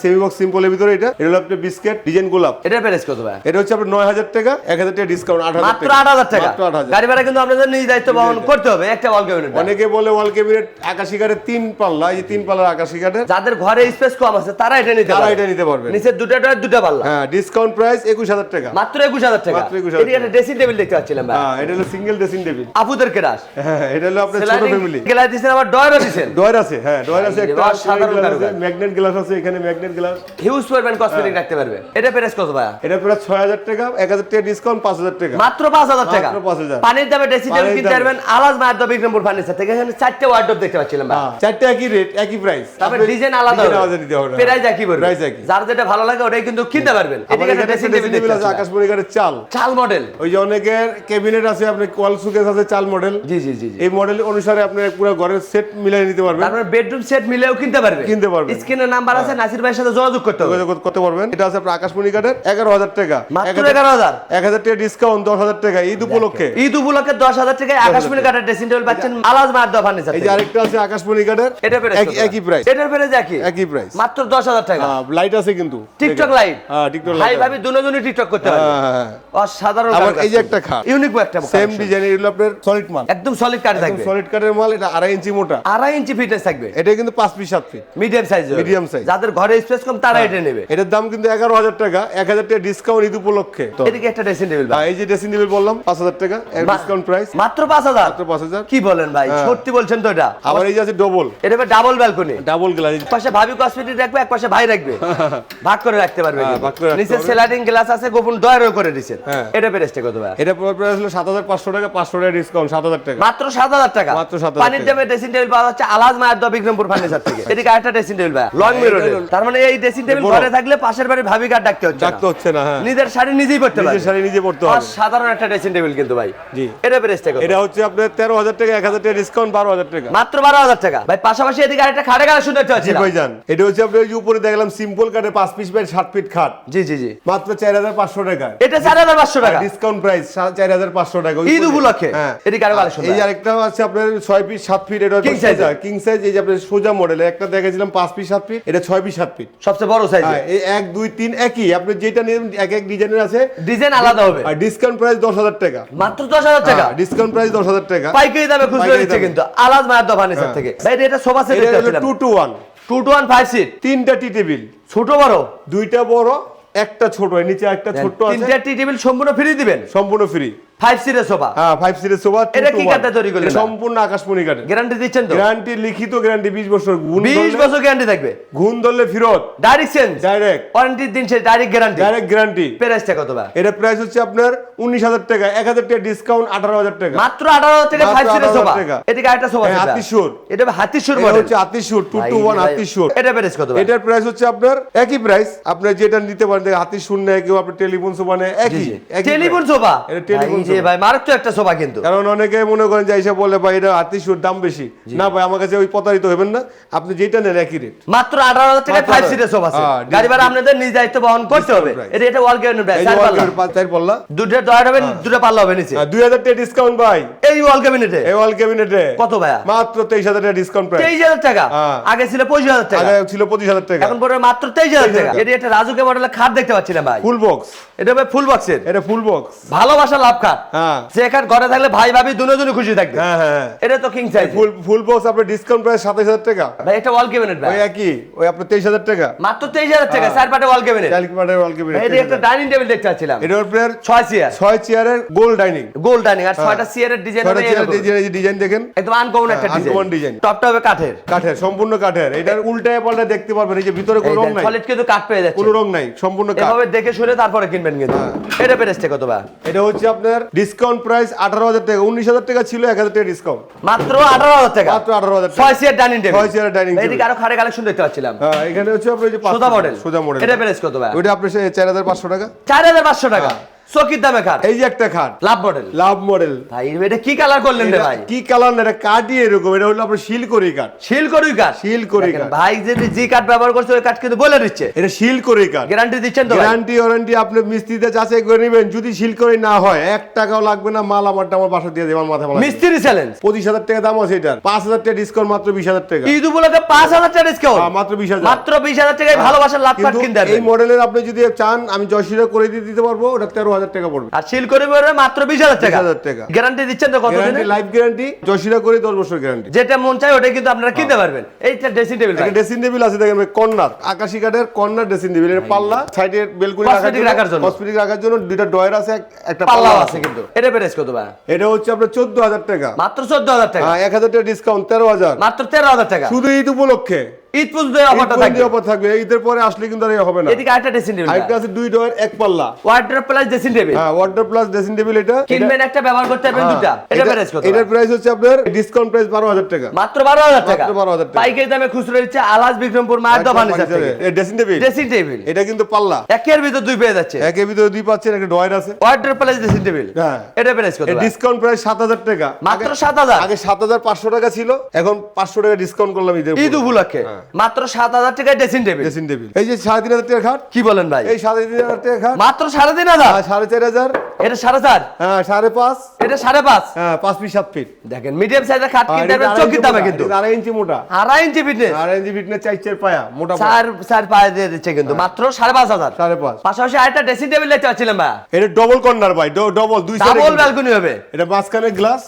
Speaker 1: সেমি বক্স সিম্পলের ভিতরে এটা। এটা হলো আপনার বিস্কিট ডিজাইন গোলাপ।
Speaker 2: এটার প্রাইস কত ভাই?
Speaker 1: এটা হচ্ছে আপনার নয় হাজার টাকা এক হাজার টাকা ডিসকাউন্ট আট হাজার
Speaker 2: মাত্র আট হাজার টাকা।
Speaker 1: হাজার।
Speaker 2: গাড়ি ভাড়া কিন্তু আপনাদের নিজ দায়িত্ব বহন করতে হবে। একটা ওয়াল ক্যাবিনেট
Speaker 1: অনেকে বলে ওয়াল ক্যাবিনেট আকাশি কাঠের তিন পাল্লা এই তিন পাল্লার আকাশি কাঠের।
Speaker 2: যাদের ঘরে স্পেস কম আছে তারা এটা নিতে
Speaker 1: তারা
Speaker 2: পারে।
Speaker 1: এটা নিতে পারবে
Speaker 2: নিচের দুটা ডয়ার দুটা পাল্লা
Speaker 1: হ্যাঁ ডিসকাউন্ট প্রাইস একুশ হাজার টাকা।
Speaker 2: মাত্র একুশ হাজার টাকা।
Speaker 1: মাত্র 21,000
Speaker 2: এদিকে একটা ড্রেসিং টেবিল দেখতে পাচ্ছিলাম ভাই।
Speaker 1: হ্যাঁ এটা হলো সিঙ্গেল ড্রেসিং টেবিল
Speaker 2: আপুদের কেরাস
Speaker 1: হ্যাঁ এটা হলো আপনার ছোট ফ্যামিলি
Speaker 2: গেলাস দিচ্ছেন আবার ডয়ারও দিচ্ছেন
Speaker 1: ডয়ার আছে হ্যাঁ ডয়ার আছে একটা
Speaker 2: সাধারণ কারুকাজ।
Speaker 1: ম্যাগনেট গ্লাস আছে এখানে ম্যাগনেট গ্লাস
Speaker 2: হিউজ পরিমাণ কসমেটিক রাখতে পারবে। এটা প্রাইস কত ভাই
Speaker 1: এটা প্রায় ছয় হাজার টাকা এক হাজার টাকা ডিসকাউন্ট পাঁচ হাজার টাকা।
Speaker 2: মাত্র পাঁচ হাজার টাকা।
Speaker 1: মাত্র 5,000
Speaker 2: পানির দামে ড্রেসিং টেবিল কিনতে পারবেন আলাজ মায়ের দাম বিক্রমপুর ফার্নিচার থেকে। এখানে চারটে ওয়ার্ডরোব দেখতে পাচ্ছিলাম ভাই।
Speaker 1: হ্যাঁ, চারটে একই রেট একই প্রাইস
Speaker 2: তারপরে ডিজাইন আলাদা হবে। প্রাইস একই পড়বে।
Speaker 1: প্রাইস একই।
Speaker 2: যার যেটা ভালো লাগে ওটাই কিন্তু কিনতে পারবেন।
Speaker 1: আকাশ মনিকারের চাল।
Speaker 2: চাল মডেল
Speaker 1: ওই যে অনেকের ক্যাবিনেট আছে আপনি কল সুকেস আছে চাল মডেল
Speaker 2: জি জি জি
Speaker 1: এই মডেল অনুসারে আপনি পুরো ঘরের সেট মিলাই নিতে পারবেন।
Speaker 2: তারপরে বেডরুম সেট মিলেও কিনতে পারবে
Speaker 1: কিনতে পারবেন।
Speaker 2: স্ক্রিনের নাম্বার আছে নাসির ভাইয়ের সাথে যোগাযোগ করতে হবে।
Speaker 1: যোগাযোগ করতে পারবেন। এটা আছে আপনার আকাশমণি কাঠের এগারো হাজার টাকা।
Speaker 2: মাত্র এগারো হাজার।
Speaker 1: এক হাজার টাকা ডিসকাউন্ট দশ হাজার টাকা। ঈদ উপলক্ষে।
Speaker 2: ঈদ উপলক্ষে দশ হাজার টাকায় আকাশমণি কাঠের ড্রেসিং টেবিল পাচ্ছেন আলাজ মায়ের দাম ফার্নিচার
Speaker 1: এই যে আরেকটা আছে আকাশমণি কাঠের।
Speaker 2: এটা
Speaker 1: একই প্রাইস
Speaker 2: এটার প্রাইস একই।
Speaker 1: একই প্রাইস
Speaker 2: মাত্র দশ হাজার টাকা।
Speaker 1: লাইট আছে কিন্তু।
Speaker 2: টিকটক লাইট
Speaker 1: হ্যাঁ টিকটক
Speaker 2: ভাই
Speaker 1: লাইট
Speaker 2: ভাবি দুজনই টিকটক করতে পারবে। অসাধারণ
Speaker 1: আবার এই যে একটা খাট।
Speaker 2: ইউনিক একটা
Speaker 1: সেম। ডিজাইন এগুলো আপনার সলিড মাল।
Speaker 2: একদম সলিড কাঠ থাকবে।
Speaker 1: সলিড কাঠের মাল এটা আড়াই ইঞ্চি মোটা।
Speaker 2: আড়াই ইঞ্চি ফিটনেস থাকবে।
Speaker 1: এটা কিন্তু পাঁচ ফিট সাত ফিট
Speaker 2: মিডিয়াম সাইজ
Speaker 1: size। হ্যাঁ।
Speaker 2: যাদের ঘরে স্পেস কম তারা এটা নেবে।
Speaker 1: এটার দাম কিন্তু এগারো হাজার টাকা। এক হাজার টাকা ডিসকাউন্ট ঈদ উপলক্ষে।
Speaker 2: এদিকে একটা ড্রেসিং টেবিল
Speaker 1: হ্যাঁ, এই যে ড্রেসিং টেবিল বললাম পাঁচ হাজার টাকা। ডিসকাউন্ট প্রাইস
Speaker 2: মাত্র পাঁচ হাজার?
Speaker 1: মাত্র পাঁচ হাজার।
Speaker 2: কি বলেন ভাই?
Speaker 1: হ্যাঁ।
Speaker 2: সত্যি বলছেন তো এটা?
Speaker 1: আবার এই যে আছে ডবল
Speaker 2: এটা ডাবল ব্যালকনি
Speaker 1: ডাবল গ্লাস
Speaker 2: পাশে ভাবি কসমেটিক রাখবে এক পাশে ভাই রাখবে। *laughs* ভাগ করে রাখতে পারবে
Speaker 1: হ্যাঁ,
Speaker 2: নিচে
Speaker 1: পারবে।
Speaker 2: গ্লাস আছে গোপন ডয়ারও করে দিছেন।
Speaker 1: হ্যাঁ।
Speaker 2: এটা প্রাইসটা কত ভাই?
Speaker 1: এটা পুরো প্রাইস হলো সাত হাজার পাঁচশো টাকা পাঁচশো টাকা ডিসকাউন্ট সাত হাজার টাকা।
Speaker 2: মাত্র সাত হাজার টাকা।
Speaker 1: মাত্র 7,000
Speaker 2: পানির দামে ড্রেসিং টেবিল পাওয়া যাচ্ছে আলাজ মায়ের দা বিক্রমপুর ফার্নিচার থেকে। *laughs* এদিকে আরেকটা ড্রেসিং টেবিল ভাই লং মিরর তার মানে এই ড্রেসিং টেবিল ঘরে থাকলে পাশের বাড়ি ভাবি কার ডাকতে হচ্ছে
Speaker 1: ডাকতে হচ্ছে না হ্যাঁ।
Speaker 2: নিজের শাড়ি নিজেই পড়তে পারে
Speaker 1: নিজের শাড়ি নিজে পড়তে হবে।
Speaker 2: সাধারণ একটা ড্রেসিং টেবিল কিন্তু ভাই।
Speaker 1: জি।
Speaker 2: এটা প্রাইসটা কত?
Speaker 1: এটা হচ্ছে আপনার তেরো হাজার টাকা এক হাজার টাকা ডিসকাউন্ট বারো হাজার টাকা।
Speaker 2: মাত্র বারো হাজার টাকা। ভাই পাশাপাশি এদিকে আরেকটা খাড়ে গাড়া শুনতে হচ্ছে
Speaker 1: ভাই যান এটা হচ্ছে আপনার উপরে দেখলাম সিম্পল কাঠে পাঁচ পিস বাই সাত ফিট খাট।
Speaker 2: জি জি জি।
Speaker 1: মাত্র চার হাজার পাঁচশো টাকা।
Speaker 2: এটা চার হাজার পাঁচশো টাকা?
Speaker 1: ডিসকাউন্ট প্রাইস চার হাজার পাঁচশো টাকা।
Speaker 2: ঈদ উপলক্ষে?
Speaker 1: হ্যাঁ।
Speaker 2: এদিকে আরও কালেকশন
Speaker 1: এই আরেকটা আছে আপনার ছয় পিস সাত ফিট এটা
Speaker 2: size এর?
Speaker 1: কিং সাইজ এই যে আপনার সোজা মডেল একটা দেখেছিলাম পাঁচ পিস সাত ফিট এটা ছয় পিস সাত ফিট
Speaker 2: সবচেয়ে বড় সাইজ
Speaker 1: হ্যাঁ এই এক দুই তিন একই। আপনি যেটা নেবেন এক এক ডিজাইনের আছে।
Speaker 2: ডিজাইন আলাদা হবে।
Speaker 1: আর ডিসকাউন্ট প্রাইস দশ হাজার টাকা।
Speaker 2: মাত্র দশ হাজার টাকা?
Speaker 1: ডিসকাউন্ট প্রাইস দশ হাজার টাকা।
Speaker 2: পাইকারি দামে খুচরো দিচ্ছে কিন্তু। আলাদ মায়ের দোকান ফার্নিচার থেকে। ভাই এটা সোফা সেট
Speaker 1: এটা two two one
Speaker 2: two two one five seat
Speaker 1: তিনটা টি টেবিল।
Speaker 2: ছোট বড়?
Speaker 1: দুইটা বড় একটা ছোট। নিচে একটা ছোট
Speaker 2: তিনটা টি টেবিল সম্পূর্ণ ফ্রি দিবেন?
Speaker 1: সম্পূর্ণ ফ্রি
Speaker 2: ফাইভ সিটের সোফা
Speaker 1: হ্যাঁ ফাইভ সিরিজ সোফা
Speaker 2: এটা কি কাঠে তৈরি করলেন?
Speaker 1: সম্পূর্ণ আকাশমণি কাঠে
Speaker 2: গ্যারান্টি দিচ্ছেন তো?
Speaker 1: গ্যারান্টি লিখিত গ্যারান্টি বিশ বছর গুণ
Speaker 2: বছর গ্যারান্টি থাকবে।
Speaker 1: গুণ ধরলে ফেরত।
Speaker 2: ডাইরেক্ট চেঞ্জ
Speaker 1: ডাইরেক্ট
Speaker 2: ওয়ারেন্টির দিন সে ডাইরেক্ট গ্যারান্টি
Speaker 1: ডাইরেক্ট গ্যারান্টি
Speaker 2: প্রাইসটা কত ভাই
Speaker 1: এটা প্রাইস হচ্ছে আপনার উনিশ হাজার টাকা এক হাজার টাকা ডিসকাউন্ট আঠারো হাজার টাকা।
Speaker 2: মাত্র আঠারো হাজার টাকা ফাইভ সোফা। এদিকে আরেকটা সোফা
Speaker 1: হ্যাঁ, হাতিশুর।
Speaker 2: এটা মডেল
Speaker 1: হচ্ছে
Speaker 2: এটা প্রাইস কত ভাই?
Speaker 1: এটার প্রাইস হচ্ছে আপনার একই প্রাইস আপনার যেটা নিতে পারেন হাতি শূন্য কেউ আপনার টেলিফোন সোফা নেয় একই।
Speaker 2: টেলিফোন। সোফা
Speaker 1: এটা টেলিফোন
Speaker 2: জি ভাই মারাত্মক একটা সোফা কিন্তু।
Speaker 1: কারণ অনেকে মনে করেন যে এসে বলে ভাই এটা আর্টিস্টুর দাম বেশি। না ভাই আমার কাছে ওই প্রতারিত হবেন না। আপনি যেটা নেন একই রেট
Speaker 2: মাত্র আঠারো হাজার টাকা ফাইভ সিটের সোফা আছে।
Speaker 1: হ্যাঁ,
Speaker 2: গাড়ি ভাড়া আপনাদের নিজ দায়িত্ব বহন করতে হবে। এটা এটা ওয়াল কেবিনের প্রাইস চার পাল্লা।
Speaker 1: cabinet পাঁচ চার পাল্লা?
Speaker 2: দুটো দয়া হবে দুটো পাল্লা হবে নিচে।
Speaker 1: দুই হাজার টাকা ডিসকাউন্ট ভাই।
Speaker 2: এই ওয়াল কেবিনেটে
Speaker 1: এই ওয়াল ক্যাবিনেটে
Speaker 2: কত ভাইয়া?
Speaker 1: মাত্র তেইশ হাজার টাকা ডিসকাউন্ট প্রাইস
Speaker 2: তেইশ হাজার টাকা?
Speaker 1: হ্যাঁ।
Speaker 2: আগে ছিল পঁচিশ হাজার টাকা।
Speaker 1: আগে ছিল পঁচিশ হাজার টাকা।
Speaker 2: এখন পরে মাত্র তেইশ হাজার টাকা। এটা একটা রাজুকে মডেলের খাট দেখতে পাচ্ছিলাম ভাই।
Speaker 1: ফুল বক্স
Speaker 2: এটা হবে ফুল বক্সের
Speaker 1: এটা ফুল বক্স
Speaker 2: ভালোবাসা লাভ খাট।
Speaker 1: হ্যাঁ।
Speaker 2: ঘরে থাকলে ভাই ভাবি দুনো খুশি থাকবে।
Speaker 1: হ্যাঁ হ্যাঁ।
Speaker 2: এটা তো king size
Speaker 1: full full box আপনার ডিসকাউন্ট প্রাইস টাকা।
Speaker 2: ভাই একটা ওয়াল ভাই।
Speaker 1: ওই আপনার তেইশ হাজার টাকা।
Speaker 2: মাত্র তেইশ হাজার টাকা চার পাটে wall cabinet
Speaker 1: calculator wall cabinet
Speaker 2: এটা একটা ডাইনিং টেবিল দেখতে পাচ্ছিলাম।
Speaker 1: এটা আপনার
Speaker 2: ছয় চেয়ার
Speaker 1: চেয়ারের গোল ডাইনিং
Speaker 2: গোল ডাইনিং আর চেয়ারের ডিজাইন হবে
Speaker 1: চেয়ারের। ডিজাইন ডিজাইন দেখেন।
Speaker 2: একদম আনকমন একটা
Speaker 1: হ্যাঁ, uncommon
Speaker 2: ডিজাইন টপটা হবে কাঠের।
Speaker 1: কাঠের সম্পূর্ণ কাঠের। এটার উল্টায় পাল্টা দেখতে পারবেন এই যে ভিতরে কোনো রং নাই।
Speaker 2: সলিড কিন্তু কাঠ পেয়ে যাচ্ছে।
Speaker 1: কোনো রং নাই সম্পূর্ণ কাঠ।
Speaker 2: এভাবে দেখে শুনে তারপরে কিনবেন কিন্তু। এটা প্রাইসটা কত ভাই
Speaker 1: এটা হচ্ছে আপনার ডিসকাউন্ট প্রাইস আঠারো হাজার টাকা উনিশ হাজার টাকা ছিল এক হাজার টাকা ডিসকাউন্ট
Speaker 2: মাত্র আঠারো হাজার টাকা?
Speaker 1: মাত্র আঠারো হাজার টাকা।
Speaker 2: ছয় চেয়ার ডাইনিং টেবিল
Speaker 1: ছয় সিয়ার ডাইনিং।
Speaker 2: এদিকে আরও খারে কালেকশন দেখতে পাচ্ছিলাম।
Speaker 1: হ্যাঁ এখানে হচ্ছে আপনার যে
Speaker 2: সোজা মডেল
Speaker 1: সোজা মডেল
Speaker 2: এটা প্রাইস কত ভাই?
Speaker 1: ওইটা আপনার চার হাজার পাঁচশো টাকা।
Speaker 2: চার হাজার পাঁচশো টাকা।
Speaker 1: হ্যাঁ।
Speaker 2: চকির দামে খাট।
Speaker 1: এই যে একটা খাট।
Speaker 2: Love model.
Speaker 1: Love model.
Speaker 2: ভাই এটা কি কালার করলেন রে ভাই?
Speaker 1: কি কালার না এটা কাঠই এরকম এটা হলো আপনার শিল করি কাঠ।
Speaker 2: শিল করি কাঠ?
Speaker 1: শিল করি কাঠ।
Speaker 2: ভাই যদি জি কাঠ ব্যবহার করছে ওই কাঠ কিন্তু বলে দিচ্ছে।
Speaker 1: এটা শিল করি কাঠ।
Speaker 2: গ্যারান্টি দিচ্ছেন তো
Speaker 1: গ্যারান্টি ওয়ারেন্টি আপনি মিস্ত্রিতে যাচাই করে নেবেন। যদি শিল করে না হয় এক টাকাও লাগবে না মাল আমারটা আমার বাসা দিয়ে দেবেন মাথা
Speaker 2: মিস্ত্রি চ্যালেঞ্জ
Speaker 1: পঁচিশ হাজার টাকা দাম আছে এটার। পাঁচ হাজার টাকা ডিসকাউন্ট মাত্র বিশ হাজার টাকা।
Speaker 2: ঈদ উপলক্ষে পাঁচ হাজার টাকা ডিসকাউন্ট
Speaker 1: হ্যাঁ, মাত্র বিশ হাজার।
Speaker 2: মাত্র বিশ হাজার টাকায় ভালোবাসার লাভ কাঠ
Speaker 1: কিন্তু
Speaker 2: কিনতে
Speaker 1: এই মডেলের আপনি যদি চান আমি জয়শিরা করে দিয়ে দিতে পারব ওটা তেরো হাজার টাকা পড়বে।
Speaker 2: আর শিল করে বেরোবে মাত্র বিশ হাজার টাকা।
Speaker 1: 20,000 টাকা।
Speaker 2: গ্যারান্টি দিচ্ছেন তো কত
Speaker 1: লাইফ গ্যারান্টি জয়শিরা করে দশ বছর গ্যারান্টি
Speaker 2: যেটা মন চাই ওটা কিন্তু আপনারা কিনতে পারবেন। এইটা ড্রেসিং টেবিল
Speaker 1: ড্রেসিং টেবিল আছে দেখেন কর্নার আকাশি কাঠের কর্নার ড্রেসিং টেবিলের পাল্লা সাইডে বেলকুনি
Speaker 2: রাখার জন্য।
Speaker 1: কসমেটিক রাখার জন্য দুইটা ডয়ার আছে একটা পাল্লা
Speaker 2: আছে কিন্তু। এটা প্রাইস কত ভাই?
Speaker 1: এটা হচ্ছে আপনার চোদ্দ হাজার টাকা।
Speaker 2: মাত্র চোদ্দ হাজার টাকা।
Speaker 1: হ্যাঁ এক হাজার টাকা ডিসকাউন্ট তেরো হাজার।
Speaker 2: মাত্র তেরো হাজার টাকা।
Speaker 1: শুধু ঈদ উপলক্ষে।
Speaker 2: ঈদ পর্যন্ত এই অফারটা থাকবে।
Speaker 1: অফার থাকবে। ঈদের পরে আসলে কিন্তু আর হবে না।
Speaker 2: এদিকে আরেকটা ড্রেসিং টেবিল
Speaker 1: আরেকটা আছে দুই ডয়ার এক পাল্লা।
Speaker 2: ওয়ার্ড্রপ প্লাস ড্রেসিং টেবিল
Speaker 1: হ্যাঁ প্লাস ড্রেসিং টেবিল এটা।
Speaker 2: কিনবেন একটা ব্যবহার করতে পারবেন দুটা। এটা প্রাইস কত?
Speaker 1: এটার প্রাইস হচ্ছে আপনার ডিসকাউন্ট প্রাইস বারো হাজার টাকা।
Speaker 2: মাত্র বারো হাজার টাকা।
Speaker 1: মাত্র 12,000 টাকা।
Speaker 2: পাইকারি দামে খুচরো আলাজ বিক্রমপুর মায়ের দোকান
Speaker 1: ড্রেসিং টেবিল
Speaker 2: ড্রেসিং টেবিল
Speaker 1: এটা কিন্তু পাল্লা।
Speaker 2: একের ভিতর দুই পেয়ে যাচ্ছে।
Speaker 1: একের ভিতরে দুই পাচ্ছেন একটা ডয়ার আছে।
Speaker 2: ওয়ার্ড্রপ প্লাস ড্রেসিং টেবিল
Speaker 1: হ্যাঁ।
Speaker 2: এটা প্রাইস কত?
Speaker 1: ডিসকাউন্ট প্রাইস সাত হাজার টাকা।
Speaker 2: মাত্র
Speaker 1: আগে-
Speaker 2: সাত হাজার।
Speaker 1: আগে সাত হাজার পাঁচশো টাকা ছিল এখন পাঁচশো টাকা ডিসকাউন্ট করলাম ঈদের
Speaker 2: ঈদ উপলক্ষে।
Speaker 1: হ্যাঁ।
Speaker 2: মাত্র সাত হাজার টাকায় ড্রেসিং টেবিল
Speaker 1: ড্রেসিং টেবিল এই যে সাড়ে তিন হাজার টাকা খাট?
Speaker 2: কি বলেন ভাই?
Speaker 1: এই সাড়ে তিন হাজার টাকা খাট?
Speaker 2: মাত্র সাড়ে তিন হাজার?
Speaker 1: হ্যাঁ, সাড়ে চার হাজার।
Speaker 2: এটা সাড়ে চার?
Speaker 1: হ্যাঁ সাড়ে পাঁচ।
Speaker 2: এটা সাড়ে পাঁচ?
Speaker 1: হ্যাঁ পাঁচ ফিট সাত ফিট
Speaker 2: দেখেন মিডিয়াম সাইজের খাট কিনতে পারবেন
Speaker 1: আড়াই
Speaker 2: দামে কিন্তু
Speaker 1: আড়াই ইঞ্চি মোটা।
Speaker 2: আড়াই ইঞ্চি ফিটনেস
Speaker 1: আড়াই ইঞ্চি ফিটনেস চার চার পায়া মোটা।
Speaker 2: চার চার পায়ে দিয়ে দিচ্ছে কিন্তু মাত্র সাড়ে পাঁচ হাজার।
Speaker 1: সাড়ে পাঁচ।
Speaker 2: পাশাপাশি আরেকটা ড্রেসিং টেবিল দেখতে পাচ্ছিলাম ভাই
Speaker 1: এটা ডবল কর্নার ভাই ডবল দুই
Speaker 2: ডাবল ব্যালকনি হবে।
Speaker 1: এটা মাঝখানে গ্লাস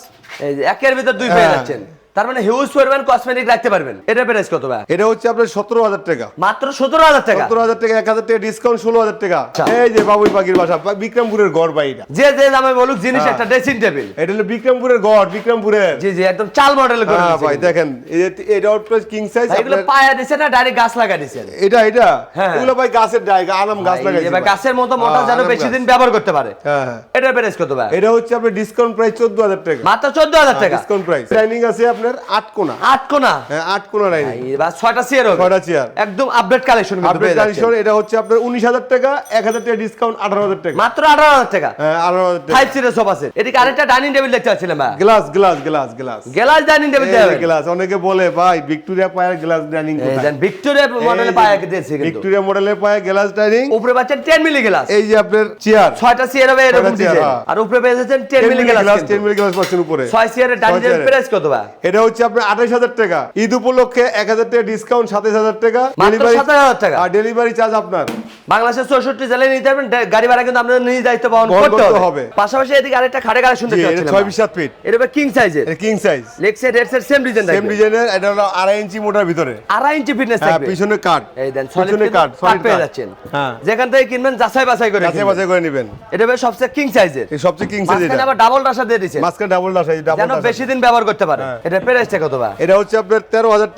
Speaker 2: এই যে একের ভিতর দুই পেয়ে
Speaker 1: হ্যাঁ।
Speaker 2: যাচ্ছেন। তার মানে হিউজ পরিমাণ কসমেটিক রাখতে পারবেন। এটা প্রাইস কত ভাই?
Speaker 1: এটা হচ্ছে আপনার সতেরো হাজার টাকা।
Speaker 2: মাত্র সতেরো হাজার টাকা?
Speaker 1: সতেরো হাজার টাকা এক হাজার টাকা ডিসকাউন্ট ষোলো হাজার টাকা।
Speaker 2: আচ্ছা।
Speaker 1: এই যে বাবুই পাখির বাসা বিক্রমপুরের গড় ভাই এটা।
Speaker 2: যে যে দামে বলুক জিনিস
Speaker 1: হ্যাঁ।
Speaker 2: একটা ড্রেসিং টেবিল
Speaker 1: এটা হলো বিক্রমপুরের গড় বিক্রমপুরের।
Speaker 2: জি জি একদম চাল মডেল করে
Speaker 1: হ্যাঁ ভাই দেখেন এই যে- এটা প্লাস কিং সাইজ
Speaker 2: এগুলো পায়া দিছে না ডাইরেক্ট গাছ লাগা দিছে।
Speaker 1: এটা এটা?
Speaker 2: হ্যাঁ।
Speaker 1: এগুলো ভাই গাছের ডাই আনাম গাছ
Speaker 2: এবার
Speaker 1: ভাই।
Speaker 2: গাছের মতো মোটা
Speaker 1: হ্যাঁ,
Speaker 2: যেন বেশি দিন ব্যবহার করতে পারে।
Speaker 1: হ্যাঁ হ্যাঁ।
Speaker 2: এটা প্রাইস কত ভাই?
Speaker 1: এটা হচ্ছে আপনার ডিসকাউন্ট প্রাইস চোদ্দ হাজার টাকা।
Speaker 2: মাত্র চোদ্দ হাজার টাকা।
Speaker 1: ডিসকাউন্ট প্রাইস ডাইনিং আছে আপনার আট কোনা।
Speaker 2: আট কোনা?
Speaker 1: হ্যাঁ আট কোনা
Speaker 2: এবার ছয়টা চেয়ার হবে।
Speaker 1: ছয়টা চেয়ার
Speaker 2: একদম আপডেট কালেকশন
Speaker 1: আপডেট। কন্ডিশন এটা হচ্ছে আপনার উনিশ হাজার টাকা এক হাজার টাকা ডিসকাউন্ট আঠারো হাজার টাকা।
Speaker 2: মাত্র আঠারো হাজার টাকা?
Speaker 1: হ্যাঁ আঠারো হাজার টাকা।
Speaker 2: ফাইভ সিটের সোফা সেট এদিকে আরেকটা ডাইনিং টেবিল দেখতে পাচ্ছিলাম ভাই।
Speaker 1: Glass glass glass glass
Speaker 2: glass dining table
Speaker 1: glass অনেকে বলে ভাই ভিক্টোরিয়া পায়ের গ্লাস ডাইনিং
Speaker 2: ভিক্টোরিয়া মডেলে পায়া দিয়েছে
Speaker 1: ভিক্টোরিয়া মডেলের পায়ে গ্লাস ডাইনিং
Speaker 2: উপরে পাচ্ছেন টেন মিলি গ্লাস
Speaker 1: এই যে আপনার চেয়ার
Speaker 2: ছয়টা চেয়ার হবে এরকম ডিজাইন
Speaker 1: হ্যাঁ।
Speaker 2: আর উপরে পেয়ে যাচ্ছেন ten milli glass
Speaker 1: glass ten milli glass পাচ্ছেন উপরে।
Speaker 2: ছয় চেয়ারের ডাইনিং টেবিল প্রাইস কত ভাই?
Speaker 1: এটা হচ্ছে আপনার আঠাশ হাজার টাকা। ঈদ উপলক্ষে এক হাজার টাকা ডিসকাউন্ট সাতাশ হাজার টাকা। ডেলিভারি
Speaker 2: টাকা।
Speaker 1: আর ডেলিভারি চার্জ আপনার।
Speaker 2: বাংলাদেশের চৌষট্টি জেলায় নিতে পারবেন গাড়ি ভাড়া কিন্তু আপনাদের নিজ দায়িত্ব বহন করতে হবে। পাশাপাশি এদিকে আরেকটা খাড়ে গাড়ি শুনতে চাচ্ছিলাম
Speaker 1: ছয় বিশ সাত ফিট
Speaker 2: এটা কিং সাইজের
Speaker 1: king size
Speaker 2: leg side head side same design
Speaker 1: same ডিজাইনের এটা হলো আড়াই ইঞ্চি মোটার ভিতরে।
Speaker 2: আড়াই ইঞ্চি ফিটনেস
Speaker 1: হ্যাঁ
Speaker 2: থাকবে।
Speaker 1: পিছনে কাট
Speaker 2: এই দেন
Speaker 1: পিছনে কাট
Speaker 2: পেয়ে যাচ্ছেন।
Speaker 1: হ্যাঁ।
Speaker 2: যেখান থেকে কিনবেন যাচাই বাছাই করে কিনবেন।
Speaker 1: বাছাই করে নেবেন।
Speaker 2: এটা হবে সবচেয়ে কিং সাইজের
Speaker 1: এই সবচেয়ে কিং সাইজ
Speaker 2: মাঝখানে
Speaker 1: এটা।
Speaker 2: আবার ডাবল রাশা দিয়ে
Speaker 1: মাঝখানে ডাবল ডাস এই ডাবল
Speaker 2: যেন বেশি দিন ব্যবহার করতে পারে।
Speaker 1: হ্যাঁ।
Speaker 2: এটা এটা প্রাইসটা কত
Speaker 1: এটা হচ্ছে আপনার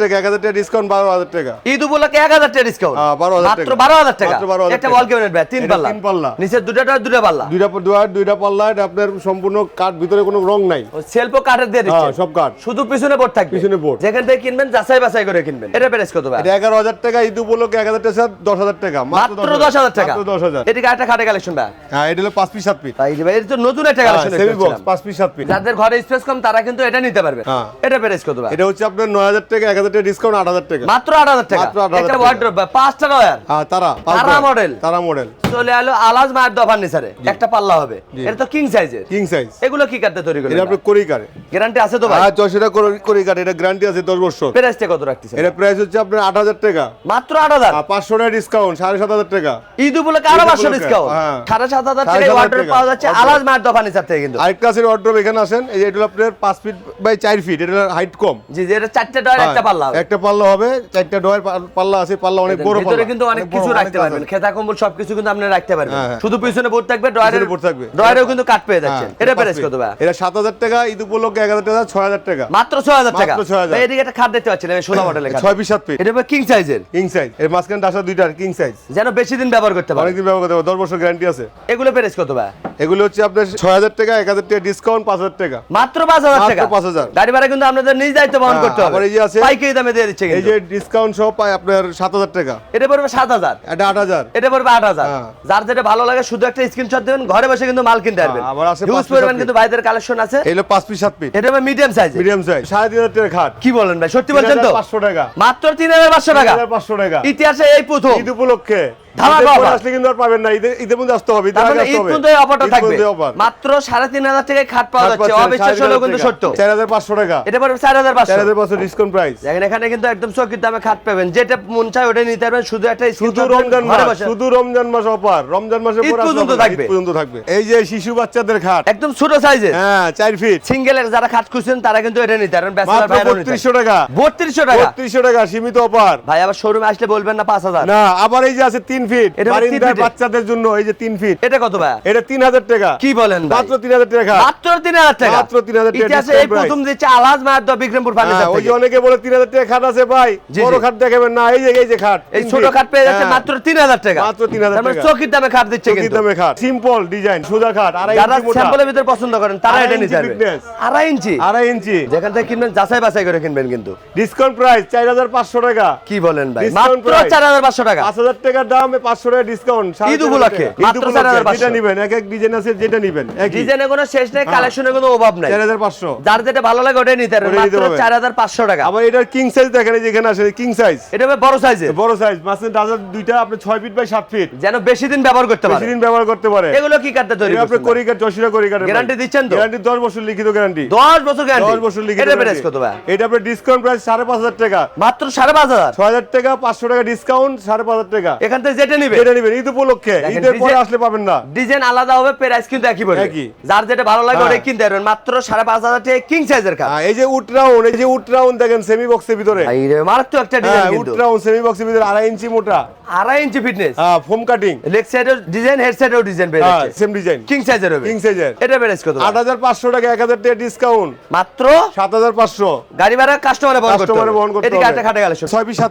Speaker 1: টাকা এক হাজার টাকা ডিসকাউন্ট বারো হাজার টাকা।
Speaker 2: ঈদ উপলক্ষে এক হাজার টাকা ডিসকাউন্ট
Speaker 1: হ্যাঁ, 12,000 টাকা।
Speaker 2: টাকা? একটা বল কেমন ভাই তিন পাল্লা।
Speaker 1: তিন পাল্লা।
Speaker 2: নিচের দুটা ডয়ার পাল্লা।
Speaker 1: দুইটা দুয়ার দুইটা পাল্লা এটা আপনার সম্পূর্ণ কাঠ ভিতরে কোনো রং নাই।
Speaker 2: সেলফ কাঠের দিয়ে
Speaker 1: হ্যাঁ সব কাঠ
Speaker 2: শুধু পিছনে বোর্ড থাকবে?
Speaker 1: পিছনে board।
Speaker 2: যেখান থেকে কিনবেন যাচাই বাছাই করে কিনবেন। এটা প্রাইস কত ভাই?
Speaker 1: এটা এগারো হাজার টাকা ঈদ উপলক্ষে এক হাজার টাকা দশ হাজার টাকা।
Speaker 2: মাত্র দশ হাজার। টাকা?
Speaker 1: মাত্র দশ হাজার।
Speaker 2: এদিকে একটা খাটে কালেকশন ভাই?
Speaker 1: হ্যাঁ এটা হলো পাঁচ পিস সাত পিস
Speaker 2: তাই ভাই এটা নতুন একটা কালেকশন
Speaker 1: সেমি পাঁচ পিস সাত পিস
Speaker 2: যাদের ঘরে স্পেস কম তারা কিন্তু এটা নিতে পারবে।
Speaker 1: হ্যাঁ।
Speaker 2: এটা প্রাইস কত ভাই?
Speaker 1: এটা হচ্ছে আপনার নয় হাজার টাকা এক হাজার টাকা ডিসকাউন্ট আট হাজার টাকা।
Speaker 2: মাত্র আট হাজার টাকা?
Speaker 1: মাত্র 8,000
Speaker 2: একটা
Speaker 1: টাকা।
Speaker 2: ওয়ার্ড্রোব ভাই পাঁচটা ডয়ার
Speaker 1: হ্যাঁ তারা
Speaker 2: তারা model।
Speaker 1: তারা মডেল
Speaker 2: চলে আলো আলাজ মায়ের দফার নিচারে একটা পাল্লা হবে। এটা তো কিং সাইজের
Speaker 1: কিং সাইজ
Speaker 2: এগুলো কি কাটতে তৈরি করবে
Speaker 1: এটা আপনার করি কারে
Speaker 2: গ্যারান্টি আছে তো ভাই?
Speaker 1: হ্যাঁ চশিটা করি কারে এটা গ্যারান্টি আছে দশ বছর।
Speaker 2: প্রাইসটা কত রাখতেছে
Speaker 1: এটা প্রাইস হচ্ছে আপনার আট হাজার টাকা।
Speaker 2: মাত্র আট হাজার?
Speaker 1: আর পাঁচশো টাকা ডিসকাউন্ট সাড়ে সাত হাজার টাকা।
Speaker 2: ঈদ উপলক্ষে আরও
Speaker 1: ঈদ
Speaker 2: পাঁচশো
Speaker 1: উপলক্ষে,
Speaker 2: ডিসকাউন্ট
Speaker 1: হ্যাঁ।
Speaker 2: সাড়ে সাত হাজার
Speaker 1: সাড়ে
Speaker 2: টাকা
Speaker 1: সাত হাজার
Speaker 2: পাওয়া যাচ্ছে আলাজ মায়ের দফার নিচার থেকে কিন্তু।
Speaker 1: আরেকটা আছে অর্ডার এখানে আসেন। এই যে এটা আপনার পাঁচ ফিট বাই চার ফিট এটা হাইট কম।
Speaker 2: জি জি এটা চারটে ডয়ার একটা
Speaker 1: হ্যাঁ,
Speaker 2: পাল্লা হবে।
Speaker 1: একটা পাল্লা হবে চারটা ডয়ের পাল্লা আছে পাল্লা অনেক বড়
Speaker 2: ভিতরে
Speaker 1: পাল্লা।
Speaker 2: কিন্তু অনেক কিছু রাখতে পারবেন। খেতা কম্বল সবকিছু কিন্তু আপনি রাখতে পারবেন।
Speaker 1: হ্যাঁ, হ্যাঁ।
Speaker 2: শুধু পিছনে বোর্ড থাকবে ডয়ারের
Speaker 1: পিছনে থাকবে।
Speaker 2: ডয়ারেও কিন্তু কাট পেয়ে যাচ্ছেন। এটা প্রাইস কত ভাই?
Speaker 1: এটা সাত হাজার টাকা ঈদ উপলক্ষে এক হাজার টাকা ছয় হাজার টাকা।
Speaker 2: মাত্র ছয় হাজার টাকা।
Speaker 1: মাত্র 6,000
Speaker 2: ভাই, এদিকে একটা খাট দেখতে পাচ্ছিলাম এই ষোলো মডেলের খাট।
Speaker 1: ছয় পিস সাত পিস।
Speaker 2: এটা কিং সাইজের
Speaker 1: কিং সাইজ এর মাঝখানে ডাসা দুইটার কিং সাইজ
Speaker 2: যেন বেশি দিন ব্যবহার করতে পারে
Speaker 1: অনেকদিন ব্যবহার করতে পারব দশ বছর গ্যারান্টি আছে।
Speaker 2: এগুলো প্রাইস কত ভাই?
Speaker 1: এগুলো হচ্ছে আপনার ছয় হাজার টাকা এক হাজার টাকা ডিসকাউন্ট পাঁচ হাজার টাকা।
Speaker 2: মাত্র পাঁচ হাজার
Speaker 1: মাত্র
Speaker 2: টাকা?
Speaker 1: 5,000
Speaker 2: গাড়ি ভাড়া কিন্তু আপনাদের নিজ দায়িত্ব বহন
Speaker 1: হ্যাঁ,
Speaker 2: করতে হবে।
Speaker 1: এই যে আছে-
Speaker 2: পাইকারি দামে দিয়ে দিচ্ছে
Speaker 1: এই যে ডিসকাউন্ট সহ পায় আপনার সাত হাজার টাকা।
Speaker 2: এটা পড়বে সাত হাজার।
Speaker 1: এটা আট হাজার।
Speaker 2: এটা পড়বে আট হাজার।
Speaker 1: হ্যাঁ।
Speaker 2: যার যেটা ভালো লাগে শুধু একটা স্ক্রিনশট দেবেন ঘরে বসে কিন্তু মাল কিনতে পারবেন।
Speaker 1: আবার আছে
Speaker 2: হিউজ পরিমাণ কিন্তু বাইদের কালেকশন আছে।
Speaker 1: এগুলো পাঁচ পিস সাত পিস।
Speaker 2: এটা মিডিয়াম সাইজ
Speaker 1: মিডিয়াম সাইজ সাড়ে তিন হাজার টাকা খাট।
Speaker 2: কি বলেন ভাই সত্যি বলছেন তো?
Speaker 1: পাঁচশো টাকা।
Speaker 2: মাত্র তিন হাজার পাঁচশো টাকা।
Speaker 1: পাঁচশো টাকা।
Speaker 2: ইতিহাসে এই প্রথম।
Speaker 1: ঈদ উপলক্ষে। পাবেন না ঈদের মধ্যে আসতে হবে
Speaker 2: মানে
Speaker 1: আসতে
Speaker 2: ঈদ
Speaker 1: হবে।
Speaker 2: পর্যন্ত এই অফারটা থাকবে। মাত্র সাড়ে তিন হাজার টাকায় খাট পাওয়া যাচ্ছে
Speaker 1: পাচ্ছেন
Speaker 2: অবিশ্বাস
Speaker 1: সাড়ে
Speaker 2: হলেও
Speaker 1: চার
Speaker 2: কিন্তু সত্য।
Speaker 1: টাকা। চার হাজার পাঁচশো টাকা।
Speaker 2: এটা পড়বে চার হাজার
Speaker 1: চার
Speaker 2: পাঁচশো
Speaker 1: হাজার পাঁচশো ডিসকাউন্ট প্রাইস
Speaker 2: দেখেন এখানে কিন্তু একদম দামে খাট পাবেন। যেটা মন চায় ওটা নিতে পারবেন। শুধু একটা
Speaker 1: শুধু রমজান মাস শুধু রমজান মাস অফার রমজান মাসে
Speaker 2: পর্যন্ত থাকবে।
Speaker 1: পর্যন্ত থাকবে। এই যে শিশু বাচ্চাদের খাট।
Speaker 2: একদম ছোট সাইজের
Speaker 1: হ্যাঁ চার ফিট
Speaker 2: সিঙ্গেলের যারা খাট খুঁজছেন তারা কিন্তু এটা নিতে পারবেন। ব্যাচেলর
Speaker 1: বত্রিশশো টাকা।
Speaker 2: বত্রিশশো টাকা।
Speaker 1: বত্রিশশো টাকা সীমিত অফার
Speaker 2: ভাই আবার শোরুমে আসলে বলবেন না পাঁচ হাজার।
Speaker 1: না আবার এই যে আছে তিন ফিট
Speaker 2: এটা
Speaker 1: বাচ্চাদের জন্য এই যে তিন ফিট
Speaker 2: এটা কত ভাই
Speaker 1: এটা তিন হাজার টাকা।
Speaker 2: কি বলেন
Speaker 1: মাত্র তিন হাজার টাকা।
Speaker 2: মাত্র তিন হাজার টাকা?
Speaker 1: মাত্র 3,000 টাকা
Speaker 2: এই প্রথম দিচ্ছে আলাজ মায়ের দা বিক্রমপুর
Speaker 1: হ্যাঁ,
Speaker 2: ফার্নিচার
Speaker 1: ওই যে অনেকে বলে তিন হাজার টাকা খাট আছে ভাই। বড় খাট দেখাবেন না এই যে এই যে খাট।
Speaker 2: এই ছোট খাট পেয়ে যাচ্ছে
Speaker 1: হ্যাঁ,
Speaker 2: মাত্র তিন হাজার টাকা।
Speaker 1: মাত্র 3,000
Speaker 2: তার মানে
Speaker 1: টাকা।
Speaker 2: চকির দামে খাট দিচ্ছে
Speaker 1: চকির দামে খাট। সিম্পল ডিজাইন সোজা খাট আড়াই ইঞ্চি মোটা।
Speaker 2: স্যাম্পলের ভিতরে পছন্দ করেন তারা এটা নিতে পারবেন আড়াই ইঞ্চি?
Speaker 1: আড়াই ইঞ্চি।
Speaker 2: যেখান থেকে কিনবেন যাচাই বাছাই করে কিনবেন কিন্তু।
Speaker 1: ডিসকাউন্ট প্রাইস চার হাজার পাঁচশো টাকা।
Speaker 2: কি বলেন ভাই? মাত্র চার হাজার পাঁচশো টাকা।
Speaker 1: পাঁচ হাজার টাকার দাম পাঁচশো টাকা ডিসকাউন্ট
Speaker 2: ঈদ উপলক্ষে, মাত্র 4,500
Speaker 1: যেটা নিবেন এক এক ডিজাইন আছে যেটা নিবেন একই।
Speaker 2: ডিজাইনের কোনো শেষ নেই
Speaker 1: হ্যাঁ।
Speaker 2: কালেকশনের কোনো অভাব নাই।
Speaker 1: চার হাজার পাঁচশো।
Speaker 2: যার যেটা ভালো লাগে ওটাই নিতে
Speaker 1: নিতে
Speaker 2: মাত্র
Speaker 1: পারবেন।
Speaker 2: চার হাজার পাঁচশো টাকা।
Speaker 1: আবার এটার কিং সাইজ দেখেন এই যে এখানে আসে কিং সাইজ
Speaker 2: এটা হবে বড় সাইজের
Speaker 1: বড় সাইজ মাসের ডাজার দুইটা আপনি ছয় ফিট বাই সাত ফিট
Speaker 2: যেন বেশি দিন ব্যবহার করতে পারে।
Speaker 1: বেশি দিন ব্যবহার করতে পারে।
Speaker 2: এগুলো কি কাটতে তৈরি
Speaker 1: আপনি
Speaker 2: করছেন? ভাই?
Speaker 1: করিকার যশিরা করিকার
Speaker 2: Guarantee দিচ্ছেন তো?
Speaker 1: গ্যারান্টি দশ বছর লিখিত গ্যারান্টি
Speaker 2: দশ বছর গ্যারান্টি
Speaker 1: দশ বছর লিখিত
Speaker 2: এটা প্রাইস কত ভাই?
Speaker 1: এটা আপনার ডিসকাউন্ট প্রাইস সাড়ে পাঁচ হাজার টাকা।
Speaker 2: মাত্র সাড়ে পাঁচ হাজার।
Speaker 1: ছয় হাজার টাকা পাঁচশো টাকা ডিসকাউন্ট সাড়ে পাঁচ হাজার টাকা।
Speaker 2: এখান থেকে যেটা নিবে।
Speaker 1: এটা নেবেন ঈদ উপলক্ষে। ঈদের পরে আসলে পাবেন না।
Speaker 2: ডিজাইন আলাদা হবে প্রাইস কিন্তু একই পড়বে যার যেটা ভালো লাগে। কিনতে পারবেন। মাত্র সাড়ে পাঁচ হাজার টাকা কিং সাইজের কাপ
Speaker 1: এই যে উট এই যে উট দেখেন সেমি বক্সের ভিতরে।
Speaker 2: ভাই রে মারাত্মক একটা ডিজাইন কিন্তু।
Speaker 1: রাউন্ড সেমি বক্সের ভিতরে আড়াই ইঞ্চি মোটা।
Speaker 2: আড়াই ইঞ্চি ফিটনেস
Speaker 1: হ্যাঁ ফোম কাটিং
Speaker 2: লেগ সাইডেও ডিজাইন হেড সাইডেও ডিজাইন পেয়ে
Speaker 1: সেম ডিজাইন
Speaker 2: কিং সাইজের হবে।
Speaker 1: কিং সাইজের
Speaker 2: এটা প্রাইস কত?
Speaker 1: আট হাজার পাঁচশো টাকা এক হাজার টাকা ডিসকাউন্ট
Speaker 2: মাত্র?
Speaker 1: সাত হাজার পাঁচশো।
Speaker 2: গাড়ি ভাড়া কাস্টমারে বহন করতে
Speaker 1: কাস্টমারে বহন
Speaker 2: হবে
Speaker 1: করতে
Speaker 2: এদিকে একটা খাটে গেল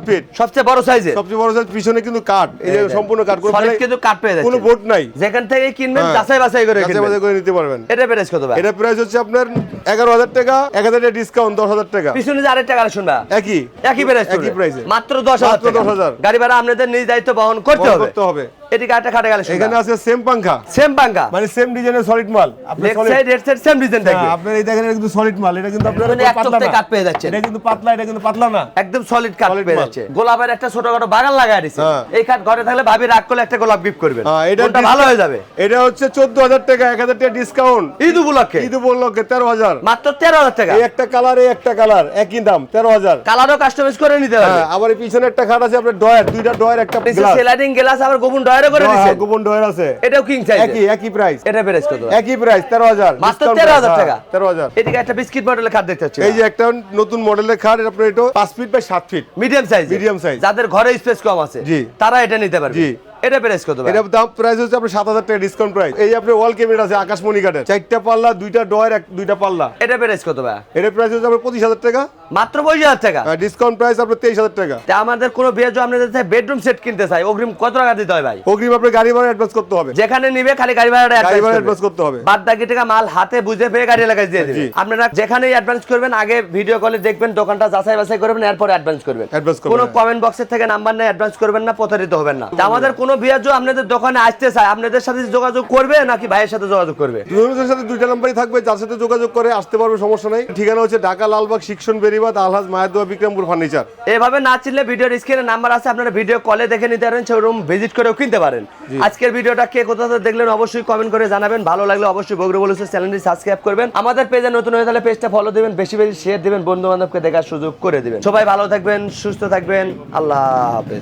Speaker 1: ফিট
Speaker 2: সবচেয়ে বড় সাইজের
Speaker 1: সবচেয়ে বড় সাইজ পিছনে কিন্তু এই যে সম্পূর্ণ কাট করে
Speaker 2: সলিড কিন্তু কাট পেয়ে
Speaker 1: কোনো
Speaker 2: যাচ্ছে
Speaker 1: বোর্ড নাই।
Speaker 2: যেখান থেকে কিনবেন
Speaker 1: হ্যাঁ।
Speaker 2: যাচাই বাছাই করে কিনবেন।
Speaker 1: যাচাই করে নিতে পারবেন।
Speaker 2: এটা প্রাইস কত ভাই?
Speaker 1: এটা প্রাইস হচ্ছে আপনার এগারো হাজার টাকা এক হাজার টাকা ডিসকাউন্ট দশ হাজার টাকা।
Speaker 2: পিছনে যে আরেকটা কালেকশন
Speaker 1: একই।
Speaker 2: একই প্রাইস
Speaker 1: একই প্রাইসে
Speaker 2: মাত্র দশ হাজার
Speaker 1: মাত্র
Speaker 2: টাকা।
Speaker 1: 10,000
Speaker 2: গাড়ি ভাড়া আপনাদের নিজ দায়িত্ব বহন করতে হবে।
Speaker 1: করতে হবে।
Speaker 2: এদিকে একটা খাটে কালেকশন
Speaker 1: এখানে আছে সেম পাঙ্খা।
Speaker 2: সেম পাঙ্কা
Speaker 1: মানে সেম ডিজাইনের সলিড মাল। আপনি
Speaker 2: side right side same design থাকবে
Speaker 1: আপনার এই দেখেন কিন্তু সলিড মাল। এটা কিন্তু আপনার পাতলা না।
Speaker 2: কাট পেয়ে যাচ্ছেন।
Speaker 1: এটা কিন্তু পাতলা এটা কিন্তু পাতলা না।
Speaker 2: একদম সলিড কাট পেয়ে যাচ্ছে। গোলাপের একটা ছোটখাটো বাগান লাগায়
Speaker 1: হ্যাঁ।
Speaker 2: এই কাঠ ঘরে থাকলে ভাবি রাগ করলে একটা গোলাপ গিফট করবেন।
Speaker 1: হ্যাঁ, এটা
Speaker 2: ভালো হয়ে যাবে।
Speaker 1: এটা হচ্ছে চোদ্দ হাজার টাকা এক হাজার টাকা ডিসকাউন্ট
Speaker 2: ঈদ উপলক্ষে?
Speaker 1: ঈদ উপলক্ষে তেরো হাজার।
Speaker 2: মাত্র তেরো হাজার টাকা?
Speaker 1: এই একটা কালার এই একটা কালার একই দাম তেরো হাজার।
Speaker 2: কালারও কাস্টমাইজ করে নিতে হবে।
Speaker 1: হ্যাঁ আবার এই পিছনে একটা খাট আছে আপনার ডয়ার দুইটা ডয়ার একটা গ্লাস
Speaker 2: সেলাইডিং গ্লাস আবার গোপন ডয়ারও করে দিছে
Speaker 1: গোপন ডয়ার আছে।
Speaker 2: এটাও কিং সাইজ
Speaker 1: একই একই প্রাইস
Speaker 2: এটা প্রাইস কত?
Speaker 1: একই প্রাইস তেরো হাজার।
Speaker 2: মাত্র 13,000 টাকা।
Speaker 1: তেরো হাজার।
Speaker 2: এদিকে একটা বিস্কিট মডেলের খাট দেখতে পাচ্ছি।
Speaker 1: এই যে একটা নতুন মডেলের খাট আপনার এটা পাঁচ feet by feet
Speaker 2: medium size
Speaker 1: medium size
Speaker 2: যাদের ঘরে স্পেস কম আছে তারা এটা নিতে পারবে।
Speaker 1: জি।
Speaker 2: এটা প্রাইস কত
Speaker 1: এটা দাম প্রাইস হচ্ছে আপনার সাত হাজার টাকা ডিসকাউন্ট প্রাইস এই আপনার ওয়াল ক্যাবিনেট আছে আকাশমণি কাঠের চারটা পাল্লা দুইটা ডয়ের এক দুইটা পাল্লা।
Speaker 2: এটা প্রাইস কত ভাই?
Speaker 1: এটা প্রাইস হচ্ছে আপনার পঁচিশ হাজার টাকা।
Speaker 2: মাত্র পঁচিশ হাজার টাকা?
Speaker 1: ডিসকাউন্ট প্রাইস আপনার তেইশ হাজার টাকা।
Speaker 2: তা আমাদের কোনো আপনাদের বেডরুম সেট কিনতে চাই অগ্রিম কত টাকা দিতে হয় ভাই?
Speaker 1: অগ্রিম আপনার গাড়ি ভাড়া অ্যাডভান্স করতে হবে।
Speaker 2: যেখানে নিবে খালি গাড়ি ভাড়াটা
Speaker 1: গাড়ি ভাড়া অ্যাডভান্স করতে হবে।
Speaker 2: বাদ বাকি টাকা মাল হাতে বুঝে পেয়ে গাড়ি এলাকায় দিয়ে দিবে। আপনারা যেখানেই অ্যাডভান্স করবেন আগে ভিডিও কলে দেখবেন দোকানটা যাচাই বাছাই করবেন এরপর অ্যাডভান্স করবেন। কোনো
Speaker 1: হ্যাঁ।
Speaker 2: কমেন্ট বক্সের থেকে নাম্বার নেই অ্যাডভান্স করবেন না প্রতারিত হবেন না। আমাদের কোনো বিয়ার জন্য আপনাদের দোকানে আসতে চায় আপনাদের সাথে যোগাযোগ করবে নাকি ভাইয়ের সাথে যোগাযোগ করবে?
Speaker 1: দুজনের সাথে দুইটা নাম্বারই থাকবে যার সাথে যোগাযোগ করে আসতে পারবে সমস্যা নাই। ঠিকানা হচ্ছে ঢাকা লালবাগ শিক্ষণ বেরিবাদ আলহাজ মায়াদুয়া বিক্রমপুর ফার্নিচার।
Speaker 2: এভাবে না চিনলে ভিডিওর স্ক্রিনে নাম্বার আছে আপনারা ভিডিও কলে দেখে নিতে পারেন শোরুম ভিজিট করেও কিনতে পারেন। আজকের ভিডিওটা কে কোথা থেকে দেখলেন অবশ্যই কমেন্ট করে জানাবেন। ভালো লাগলে অবশ্যই বগরে বলুসের চ্যানেলটি সাবস্ক্রাইব করবেন। আমাদের পেজে নতুন হয়ে তাহলে পেজটা ফলো দিবেন বেশি বেশি শেয়ার দিবেন বন্ধু বান্ধবকে দেখার সুযোগ করে দিবেন। সবাই ভালো থাকবেন সুস্থ থাকবেন আল্লাহ হাফেজ।